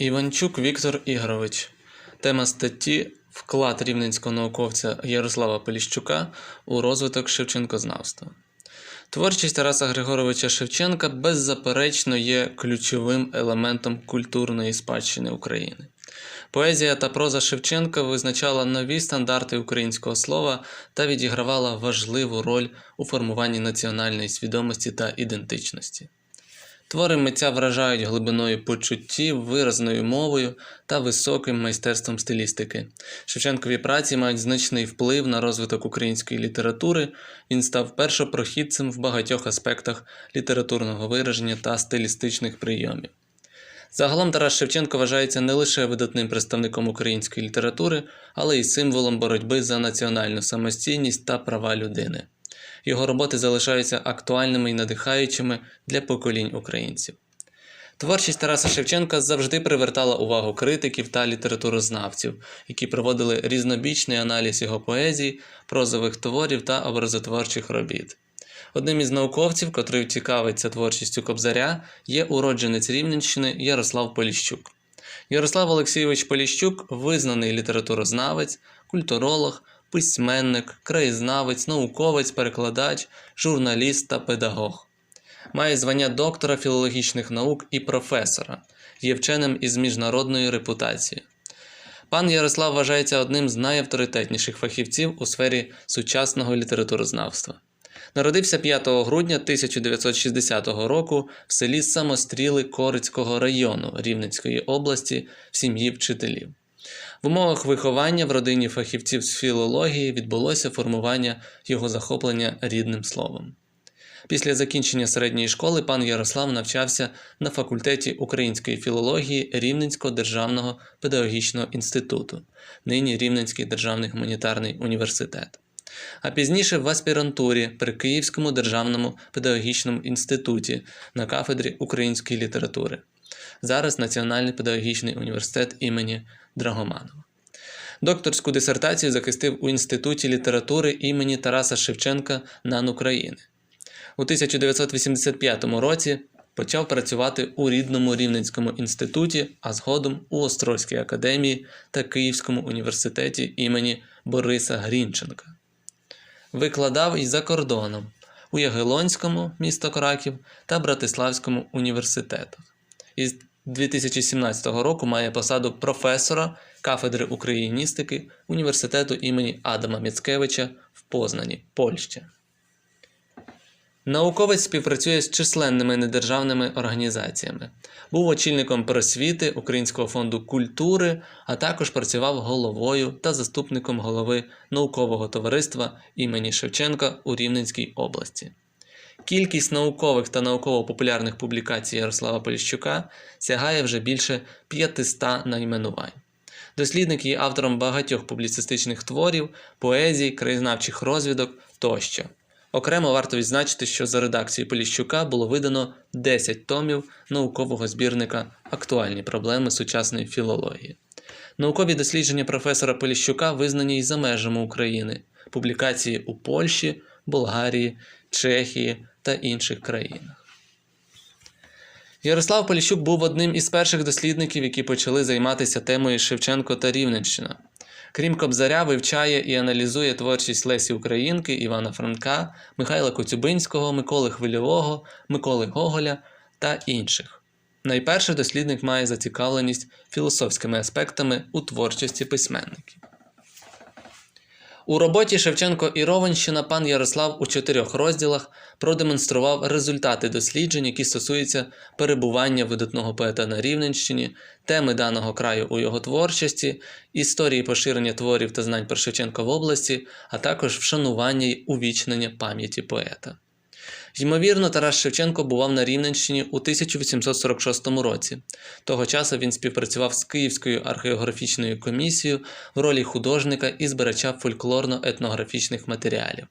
Іванчук Віктор Ігорович. Тема статті Вклад рівненського науковця Ярослава Поліщука у розвиток Шевченкознавства. Творчість Тараса Григоровича Шевченка беззаперечно є ключовим елементом культурної спадщини України. Поезія та проза Шевченка визначала нові стандарти українського слова та відігравала важливу роль у формуванні національної свідомості та ідентичності. Твори митця вражають глибиною почуттів, виразною мовою та високим майстерством стилістики. Шевченкові праці мають значний вплив на розвиток української літератури. Він став першопрохідцем в багатьох аспектах літературного вираження та стилістичних прийомів. Загалом Тарас Шевченко вважається не лише видатним представником української літератури, але й символом боротьби за національну самостійність та права людини. Його роботи залишаються актуальними і надихаючими для поколінь українців. Творчість Тараса Шевченка завжди привертала увагу критиків та літературознавців, які проводили різнобічний аналіз його поезії, прозових творів та образотворчих робіт. Одним із науковців, котрий цікавиться творчістю Кобзаря, є уродженець Рівненщини Ярослав Поліщук. Ярослав Олексійович Поліщук визнаний літературознавець, культуролог, письменник, краєзнавець, науковець, перекладач, журналіст та педагог. Має звання доктора філологічних наук і професора, є вченим із міжнародною репутацією. Пан Ярослав вважається одним з найавторитетніших фахівців у сфері сучасного літературознавства. Народився 5 грудня 1960 року в селі Самостріли Корицького району Рівненської області в сім'ї вчителів. В умовах виховання в родині фахівців з філології відбулося формування його захоплення рідним словом. Після закінчення середньої школи пан Ярослав навчався на факультеті української філології Рівненського державного педагогічного інституту, нині Рівненський державний гуманітарний університет. А пізніше в аспірантурі при Київському державному педагогічному інституті на кафедрі української літератури. Зараз Національний педагогічний університет імені Драгоманова. Докторську дисертацію захистив у Інституті літератури імені Тараса Шевченка НАН України. У 1985 році почав працювати у рідному Рівненському інституті, а згодом у Острозькій академії та Київському університеті імені Бориса Грінченка. Викладав і за кордоном у Ягелонському місто Краків та Братиславському університетах. Із 2017 року має посаду професора кафедри україністики університету імені Адама Міцкевича в Познані, Польща. Науковець співпрацює з численними недержавними організаціями. Був очільником просвіти Українського фонду культури, а також працював головою та заступником голови наукового товариства імені Шевченка у Рівненській області. Кількість наукових та науково-популярних публікацій Ярослава Поліщука сягає вже більше 500 найменувань. Дослідник є автором багатьох публіцистичних творів, поезій, краєзнавчих розвідок тощо. Окремо варто відзначити, що за редакцією Поліщука було видано 10 томів наукового збірника Актуальні проблеми сучасної філології. Наукові дослідження професора Поліщука визнані й за межами України, публікації у Польщі, Болгарії, Чехії та інших країнах. Ярослав Поліщук був одним із перших дослідників, які почали займатися темою Шевченко та Рівненщина. Крім Кобзаря, вивчає і аналізує творчість Лесі Українки, Івана Франка, Михайла Коцюбинського, Миколи Хвильового, Миколи Гоголя та інших. Найперше дослідник має зацікавленість філософськими аспектами у творчості письменників. У роботі Шевченко і Ровенщина пан Ярослав у чотирьох розділах продемонстрував результати досліджень, які стосуються перебування видатного поета на Рівненщині, теми даного краю у його творчості, історії поширення творів та знань про Шевченка в області, а також вшанування й увічнення пам'яті поета. Ймовірно, Тарас Шевченко бував на Рівненщині у 1846 році. Того часу він співпрацював з Київською археографічною комісією в ролі художника і збирача фольклорно-етнографічних матеріалів.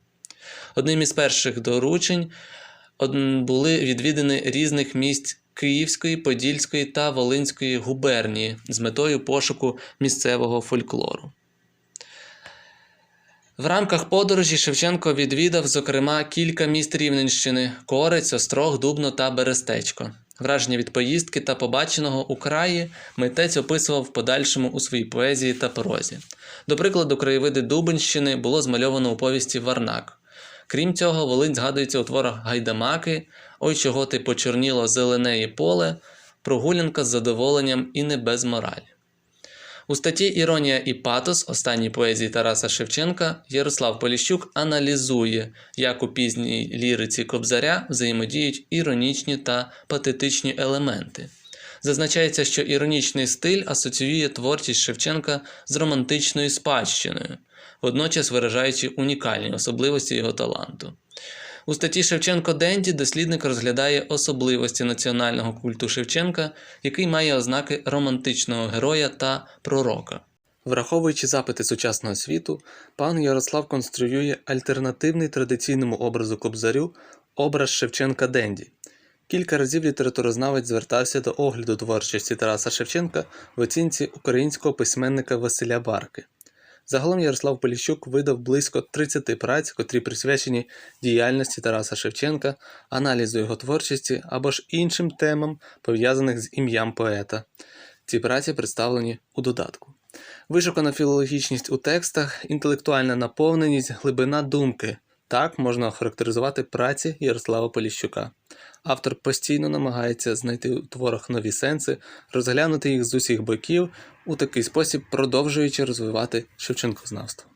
Одним із перших доручень були відвідини різних місць Київської, Подільської та Волинської губернії з метою пошуку місцевого фольклору. В рамках подорожі Шевченко відвідав, зокрема, кілька міст Рівненщини Корець, Острог, Дубно та Берестечко. Враження від поїздки та побаченого у краї митець описував в подальшому у своїй поезії та прозі. До прикладу, краєвиди Дубинщини було змальовано у повісті Варнак. Крім цього, Волинь згадується у творах Гайдамаки, Ой, чого ти почорніло зеленеє поле, прогулянка з задоволенням і не без моралі. У статті Іронія і патос останній поезії Тараса Шевченка Ярослав Поліщук аналізує, як у пізній ліриці Кобзаря взаємодіють іронічні та патетичні елементи. Зазначається, що іронічний стиль асоціює творчість Шевченка з романтичною спадщиною, водночас виражаючи унікальні особливості його таланту. У статті Шевченко Денді дослідник розглядає особливості національного культу Шевченка, який має ознаки романтичного героя та пророка. Враховуючи запити сучасного світу, пан Ярослав конструює альтернативний традиційному образу Кобзарю образ Шевченка Денді. Кілька разів літературознавець звертався до огляду творчості Тараса Шевченка в оцінці українського письменника Василя Барки. Загалом Ярослав Поліщук видав близько 30 праць, котрі присвячені діяльності Тараса Шевченка, аналізу його творчості або ж іншим темам, пов'язаних з ім'ям поета. Ці праці представлені у додатку. Вишукана філологічність у текстах, інтелектуальна наповненість, глибина думки. Так можна охарактеризувати праці Ярослава Поліщука. Автор постійно намагається знайти у творах нові сенси, розглянути їх з усіх боків, у такий спосіб продовжуючи розвивати Шевченкознавство.